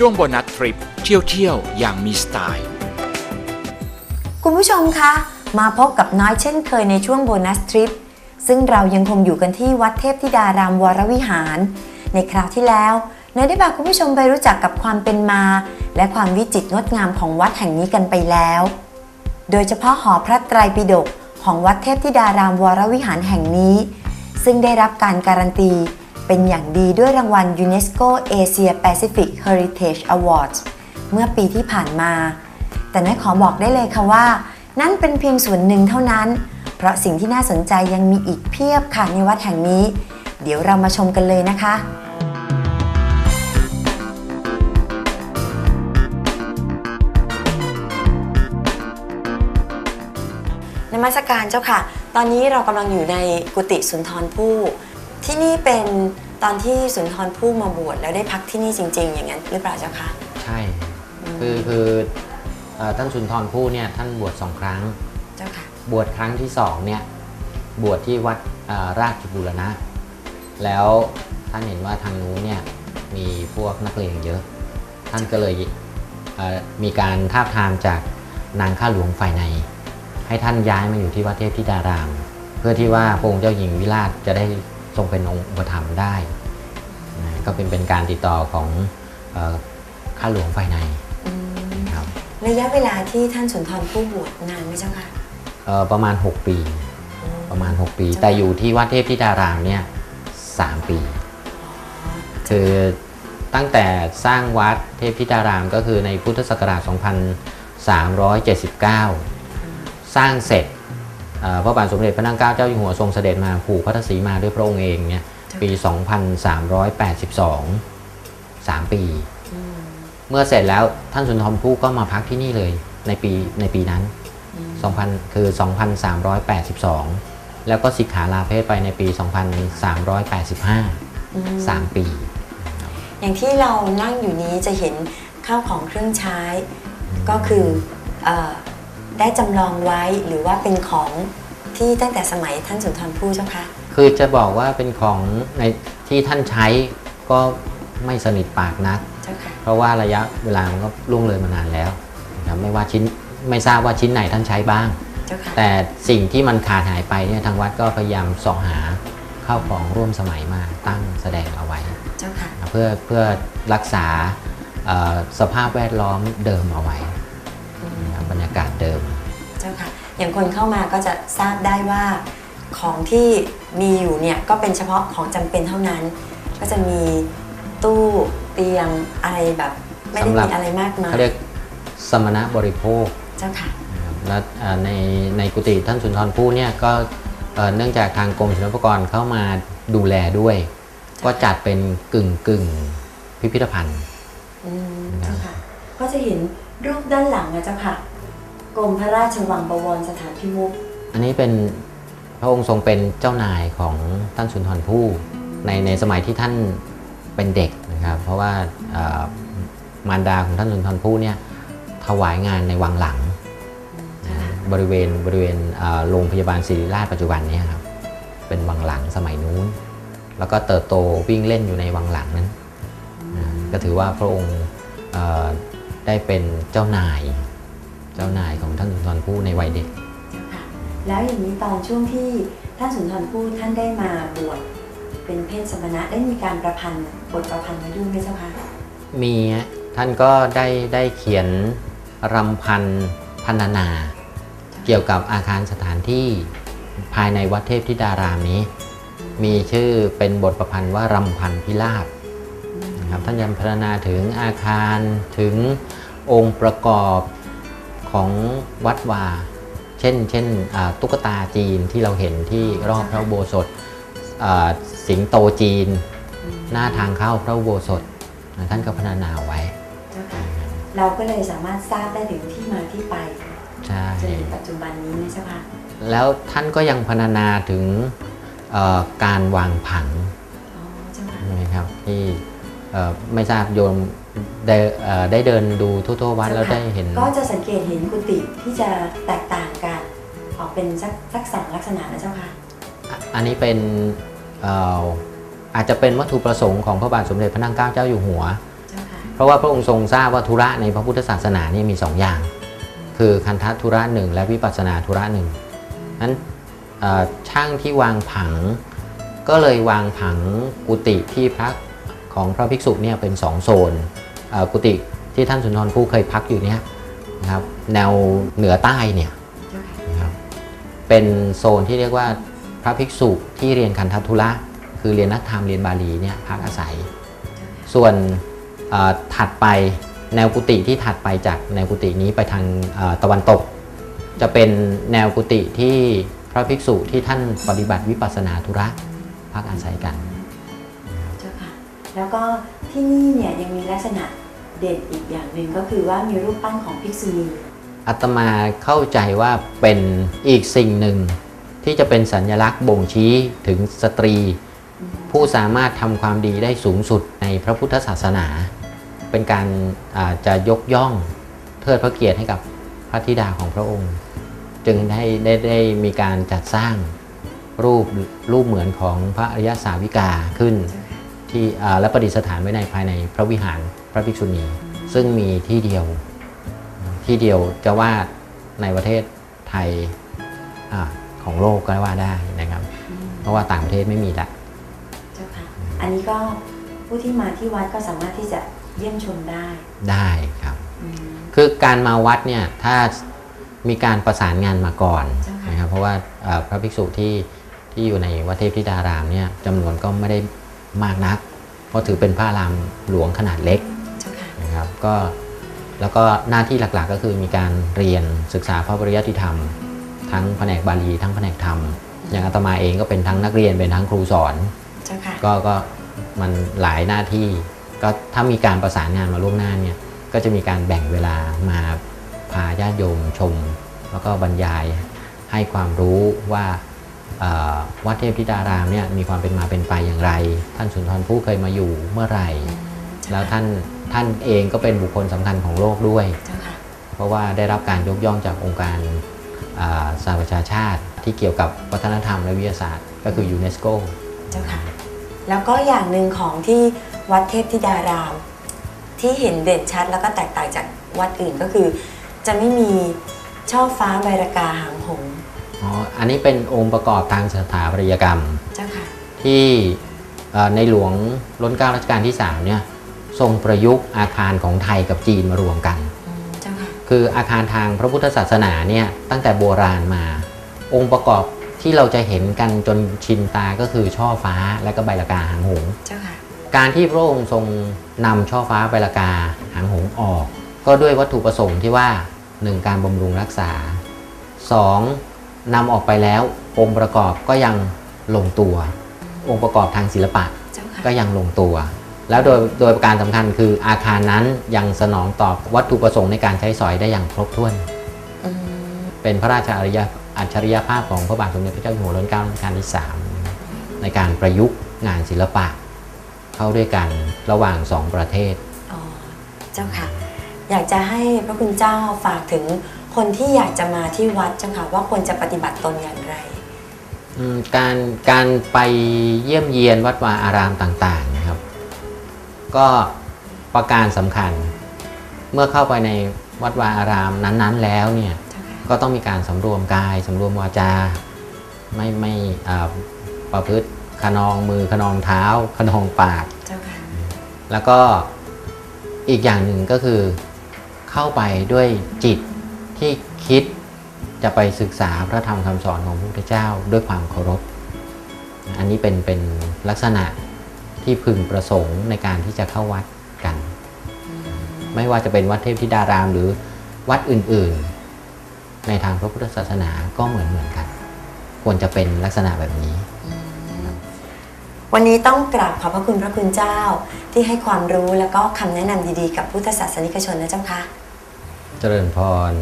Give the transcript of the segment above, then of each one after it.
ช่วงโบนัสทริปเที่ยวเที่ยวอย่างมีสไตล์ คุณผู้ชมคะ มาพบกับน้อยเช่นเคยในช่วงโบนัสทริปซึ่งเรายังคงอยู่กันที่วัดเทพธิดารามวรวิหาร ในคราวที่แล้วเนยได้พาคุณผู้ชมไปรู้จักกับความเป็นมา และความวิจิตรงดงามของวัดแห่งนี้กันไปแล้ว โดยเฉพาะหอพระไตรปิฎกของวัดเทพธิดารามวรวิหารแห่งนี้ ซึ่งได้รับการการันตี เป็นอย่างดีด้วยรางวัล UNESCO Asia Pacific Heritage Awards เมื่อปีที่ผ่านมา แต่น้อยขอบอกได้เลยค่ะว่า นั่นเป็นเพียงส่วนหนึ่งเท่านั้น เพราะสิ่งที่น่าสนใจยังมีอีกเพียบค่ะในวัดแห่งนี้ เดี๋ยวเรามาชมกันเลยนะคะนมัสการเจ้าค่ะ ตอนนี้เรากำลังอยู่ในกุฏิสุนทรภู่ ที่นี่เป็นตอนที่สุนทรภู่มาบวชแล้วได้พักที่นี่จริง ๆ อย่างนั้นหรือเปล่าเจ้าค่ะใช่คือคือเอ่อท่านสุนทรภู่เนี่ยท่านบวชสองครั้งเจ้าค่ะบวชครั้งที่สองเนี่ยบวชที่วัดเอ่อราชบุรณะ แล้วท่านเห็นว่าทางนู้นเนี่ยมีพวกนักเลงเยอะ ท่านก็เลยเอ่อมีการทาบทามจากนางข้าหลวงฝ่ายใน ให้ท่านย้ายมาอยู่ที่วัดเทพธิดาราม เพื่อที่ว่าพระองค์เจ้าหญิงวิราชจะได้ ทรงเป็นองค์อุปถัมภ์ได้นะก็เป็นเป็นการติดต่อของเอ่อข้าหลวงฝ่ายในอืมครับระยะเวลาที่ท่านสุนทรภู่บวชนานไหมเจ้าค่ะเอ่อประมาณ 6 ปีอืมประมาณ 6 ปีจ้ะแต่อยู่ที่วัดเทพธิดารามเนี่ยสามปี คือตั้งแต่สร้างวัดเทพธิดารามก็คือในพุทธศักราช 2379 สร้างเสร็จเอ่อ พระบาทสมเด็จพระนางเกล้าเจ้าอยู่หัวทรงเสด็จมาผูกพระทศรีมาด้วยพระองค์เองเนี่ยปี 2382 3 ปีอืมเมื่อเสร็จแล้วท่านสุนทรภู่ก็มาพักที่นี่เลยในปีในปีนั้นอืม2,000 คือ 2,382 แล้วก็สิกขาลาเพศไปในปี 2,385อืม3ปี อย่างที่เรานั่งอยู่นี้จะเห็นข้าวของเครื่องใช้ก็คือเออ ได้จำลองไว้หรือว่าเป็นของที่ตั้งแต่สมัยท่านสุนทรภู่เจ้าค่ะคือจะบอกว่าเป็นของในที่ท่านใช้ก็ไม่สนิทปากนัก เจ้าค่ะเพราะว่าระยะเวลามันก็ล่วงเลยมานานแล้วนะครับไม่ว่าชิ้นไม่ทราบว่าชิ้นไหนท่านใช้บ้าง เจ้าค่ะแต่สิ่งที่มันขาดหายไปเนี่ยทางวัดก็พยายามเสาะหาข้าวของร่วมสมัยมาตั้งแสดงเอาไว้ เจ้าค่ะ เพื่อเพื่อรักษาเอ่อสภาพแวดล้อมเดิมเอาไว้ กาศเดิม เจ้าค่ะ อย่างคนเข้ามาก็จะทราบได้ว่าของที่มีอยู่เนี่ยก็เป็นเฉพาะของจำเป็นเท่านั้น ก็จะมีตู้เตียงอะไรแบบไม่ได้สำหรับมีอะไรมากมายเขาเรียกสมณะบริโภค เจ้าค่ะนะครับและเอ่อในในกุฏิท่านสุนทรภู่เนี่ยก็เอ่อเนื่องจากทางกรมศิลปากรเข้ามาดูแลด้วย ก็จัดเป็นกึ่งกึ่งพิพิธภัณฑ์อืมเจ้าค่ะ ก็จะเห็นรูปด้านหลังนะเจ้าค่ะ กรมพระราชวังบวรสถานพิมุขอันนี้เป็นพระองค์ทรงเป็นเจ้านายของท่านสุนทรภู่ในในสมัยที่ท่านเป็นเด็กนะครับ เพราะว่ามารดาของท่านสุนทรภู่เนี่ยถวายงานในวังหลังนะบริเวณบริเวณโรงพยาบาลศิริราชปัจจุบันนี้ครับเป็นวังหลังสมัยนู้น แล้วก็เติบโตวิ่งเล่นอยู่ในวังหลังนั้นนะก็ถือว่าพระองค์ได้เป็นเจ้านาย เจ้านายของท่านสุนทรภู่ในวัยเด็กเจ้าค่ะแล้วอย่างนี้ตอนช่วงที่ท่านสุนทรภู่ท่านได้มาบวชเป็นเพศสมณะได้มีการประพันธ์บทประพันธ์ไว้ด้วยไหมเจ้าค่ะมีฮะท่านก็ได้ได้เขียนรำพันพันนา เกี่ยวกับอาคารสถานที่ภายในวัดเทพธิดารามนี้ มีชื่อเป็นบทประพันธ์ว่ารำพันพิราบนะครับท่านยังพรรณนาถึงอาคารถึงองค์ประกอบ ของวัดวา เช่น เช่นอ่าตุ๊กตาจีนที่เราเห็นที่รอบพระอุโบสถอ่าสิงโตจีน หน้าทางเข้าพระอุโบสถนะท่านก็พรรณนาไว้เจ้าค่ะเราก็เลยสามารถทราบได้ถึงที่มาที่ไปใช่จนถึงปัจจุบันนี้นะเจ้าค่ะแล้วท่านก็ยังพรรณนาถึงเอ่อการวางผังอ๋อเจ้าค่ะใช่ไหมครับที่เอ่อ ไม่ทราบโยมได้เอ่อได้เดินดูทั่วๆวัดแล้วได้เห็น ก็จะสังเกตเห็นกุฏิที่จะแตกต่างกันออกเป็นสักสักสองลักษณะนะเจ้าค่ะอะอันนี้เป็นเอ่ออาจจะเป็นวัตถุประสงค์ของพระบาทสมเด็จพระนางเกล้าเจ้าอยู่หัวเจ้าค่ะเพราะว่าพระองค์ทรงทราบว่าธุระในพระพุทธศาสนานี่มีสองอย่าง คือคันธธุระหนึ่งและวิปัสสนาธุระหนึ่งนั้นเอ่อช่างที่วางผังก็เลยวางผังกุฏิที่พัก ของพระภิกษุเนี่ยเป็นสองโซนกุฏิที่ท่านสุนทรภู่เคยพักอยู่เนี่ยนะครับแนวเหนือใต้เนี่ยเจ้าค่ะนะครับเป็นโซนที่เรียกว่าพระภิกษุที่เรียนคันธทุระคือเรียนนักธรรมเรียนบาลีเนี่ยพักอาศัย ส่วนถัดไปแนวกุฏิที่ถัดไปจากแนวกุฏินี้ไปทางตะวันตก จะเป็นแนวกุฏิที่พระภิกษุที่ท่านปฏิบัติวิปัสสนาธุระพักอาศัยกัน แล้วก็ที่นี่เนี่ยยังมีลักษณะเด่นอีกอย่างหนึ่งก็คือว่ามีรูปปั้นของภิกษุณีอาตมาเข้าใจว่าเป็นอีกสิ่งหนึ่ง ที่จะเป็นสัญลักษณ์บ่งชี้ถึงสตรี ผู้สามารถทำความดีได้สูงสุดในพระพุทธศาสนา เป็นการาจะยกย่องเทิดพระเกียรติให้กับพระธิดาของพระองค์ จึงได้ได้ได้มีการจัดสร้างรูปรูปเหมือนของพระอริยสาวิกาขึ้น ที่อ่าและประดิษฐานไว้ในภายในพระวิหารพระภิกษุณี ซึ่งมีที่เดียวที่เดียวจะว่าในประเทศไทยอาของโลกก็ว่าได้นะครับ เพราะว่าต่างประเทศไม่มีละเจ้าค่ะอันนี้ก็ผู้ที่มาที่วัดก็สามารถที่จะเยี่ยมชมได้ ได้ครับอืมคือการมาวัดเนี่ยถ้ามีการประสานงานมาก่อนเจ้าค่ะนะครับเพราะว่าเอ่อพระภิกษุที่ที่อยู่ในวัดเทพธิดารามเนี่ยจำนวนก็ไม่ได้มากนัก เพราะถือเป็นพระอารามหลวงขนาดเล็กเจ้าค่ะนะครับก็แล้วก็หน้าที่หลักๆก็คือมีการเรียนศึกษาพระปริยัติธรรม ทั้งแผนกบาลีทั้งแผนกธรรม อย่างอาตมาเองก็เป็นทั้งนักเรียนเป็นทั้งครูสอนเจ้าค่ะก็ก็มันหลายหน้าที่ก็ถ้ามีการประสานงานมาล่วงหน้าเนี่ยก็จะมีการแบ่งเวลามาพาญาติโยมชม แล้วก็บรรยายให้ความรู้ว่าเอ่อ วัดเทพธิดารามเนี่ยมีความเป็นมาเป็นไปอย่างไร ท่านสุนทรภู่เคยมาอยู่เมื่อไหร่ แล้วท่านท่านเองก็เป็นบุคคลสำคัญของโลกด้วยเจ้าค่ะเพราะว่าได้รับการยกย่องจากองค์การอ่าสหประชาชาติที่เกี่ยวกับวัฒนธรรมและวิทยาศาสตร์ ก็คือยูเนสโกเจ้าค่ะแล้วก็อย่างหนึ่งของที่วัดเทพธิดาราม ที่เห็นเด่นชัดแล้วก็แตกต่างจากวัดอื่นก็คือ จะไม่มีช่อฟ้าใบรากาหางหงส์ อ๋อ อันนี้เป็นองค์ประกอบทางสถาปัตยกรรม เจ้าค่ะ ที่เอ่อในหลวงรัชกาลรัชกาลที่3เนี่ยทรงประยุกต์อาคารของไทยกับจีนมารวมกันอืมเจ้าค่ะคืออาคารทางพระพุทธศาสนาเนี่ยตั้งแต่โบราณมา องค์ประกอบที่เราจะเห็นกันจนชินตาก็คือช่อฟ้าและก็ใบละกาหางหงส์เจ้าค่ะการที่พระองค์ทรงนำช่อฟ้าใบละกาหางหงส์ออก ก็ด้วยวัตถุประสงค์ที่ว่า 1. การบำรุงรักษา 2. นำออกไปแล้ว องค์ประกอบก็ยังลงตัว องค์ประกอบทางศิลปะเจ้าค่ะก็ยังลงตัว แล้วโดยโดยประการสำคัญคืออาคารนั้นยังสนองตอบวัตถุประสงค์ในการใช้สอยได้อย่างครบถ้วนอืมเป็นพระราชาอริยอัจฉริยภาพของพระบาทสมเด็จพระเจ้าอยู่หัวรัชกาลรัชกาลที่3นะครับในการประยุกต์งานศิลปะ เข้าด้วยกันระหว่างสองประเทศ อ๋อ เจ้าค่ะ อยากจะให้พระคุณเจ้าฝากถึง คนที่อยากจะมาที่วัดเจ้าค่ะว่าควรจะปฏิบัติตนอย่างไรอืมการการไปเยี่ยมเยียนวัดวาอารามต่างๆนะครับ ก็ประการสำคัญ เมื่อเข้าไปในวัดวาอารามนั้น ๆ แล้วเนี่ยเจ้าค่ะก็ต้องมีการสำรวมกายสำรวมวาจา ไม่ไม่อ่าประพฤติขนองมือขนองเท้า ขนองปากเจ้าค่ะแล้วก็อีกอย่างหนึ่งก็คือเข้าไปด้วยจิต ที่คิดจะไปศึกษาพระธรรมคำสอนของพระพุทธเจ้าด้วยความเคารพ อันนี้เป็นเป็นลักษณะที่พึงประสงค์ในการที่จะเข้าวัดกัน ไม่ว่าจะเป็นวัดเทพธิดารามหรือวัดอื่นๆ ในทางพระพุทธศาสนาก็เหมือนเหมือนกัน ควรจะเป็นลักษณะแบบนี้ วันนี้ต้องกราบขอบพระคุณพระคุณเจ้าที่ให้ความรู้แล้วก็คำแนะนำดีๆ กับพุทธศาสนิกชนนะเจ้าค่ะ เจริญพร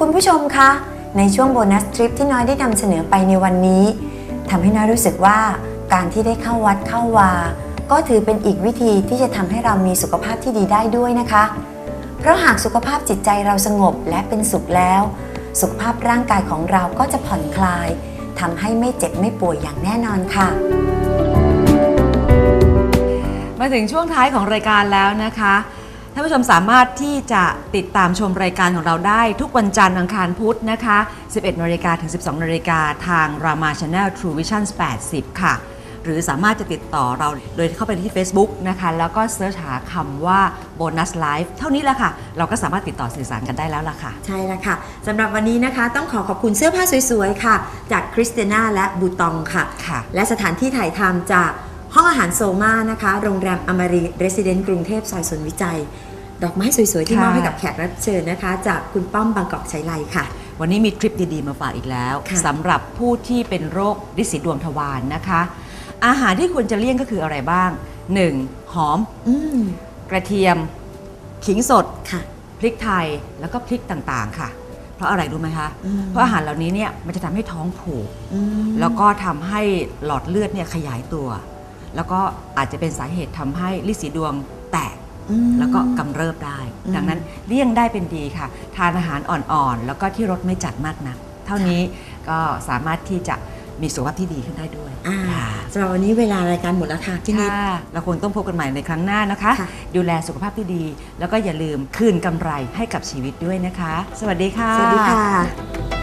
คุณผู้ชมคะ ในช่วงโบนัสทริปที่น้อยได้นำเสนอไปในวันนี้ทำให้น้อยรู้สึกว่าการที่ได้เข้าวัดเข้าวา ก็ถือเป็นอีกวิธีที่จะทำให้เรามีสุขภาพที่ดีได้ด้วยนะคะ เพราะหากสุขภาพจิตใจเราสงบและเป็นสุขแล้ว สุขภาพร่างกายของเราก็จะผ่อนคลายทำให้ไม่เจ็บไม่ป่วยอย่างแน่นอนค่ะมาถึงช่วงท้ายของรายการแล้วนะคะ ท่านผู้ชมสามารถที่จะติดตามชมรายการของเราได้ ทุกวันจันทร์อังคารพุธนะคะ 11นาฬิกาถึง 12นาฬิกาทาง Rama Channel True Vision 80 ค่ะ หรือสามารถจะติดต่อเราโดยเข้าไปที่ Facebook นะคะ แล้วก็เสิร์ชหาคำว่า Bonus Life เท่านี้แหละค่ะ เราก็สามารถติดต่อสื่อสารกันได้แล้วล่ะค่ะ ใช่แล้วค่ะสำหรับวันนี้นะคะ ต้องขอขอบคุณเสื้อผ้าสวยๆ ค่ะ จากคริสเตนาและบูตองค่ะ ค่ะ และสถานที่ถ่ายทำจาก ห้องอาหารโซมานะคะ โรงแรมอมรีเรสซิเดนต์กรุงเทพซอยสวนวิจัย ดอกไม้สวยๆ ที่ค่ะมอบให้กับแขกรับเชิญนะคะ จากคุณป้อมบางกอกชัยไลค่ะ วันนี้มีทริปดีๆมาฝากอีกแล้วค่ะสำหรับผู้ที่เป็นโรคริดสีดวงทวารนะคะ อาหารที่ควรจะเลี่ยงก็คืออะไรบ้าง 1. หอมอืมกระเทียม ขิงสดค่ะพริกไทยแล้วก็พริกต่างๆค่ะ เพราะอะไรรู้ไหมคะอืมเพราะอาหารเหล่านี้เนี่ยมันจะทำให้ท้องผูกอืมแล้วก็ทำให้หลอดเลือดเนี่ยขยายตัว แล้วก็อาจจะเป็นสาเหตุทำให้ลิสีดวงแตกอืมแล้วก็กำเริบได้อืมดังนั้นเลี่ยงได้เป็นดีค่ะ ทานอาหารอ่อนๆ แล้วก็ที่รสไม่จัดมากนัก เท่านี้ก็สามารถที่จะมีสุขภาพที่ดีขึ้นได้ด้วยอ่าค่ะสำหรับวันนี้เวลารายการหมดแล้วค่ะพี่นิดค่ะเราคงต้องพบกันใหม่ในครั้งหน้านะคะค่ะดูแลสุขภาพที่ดี แล้วก็อย่าลืมคืนกำไรให้กับชีวิตด้วยนะคะ สวัสดีค่ะ สวัสดีค่ะ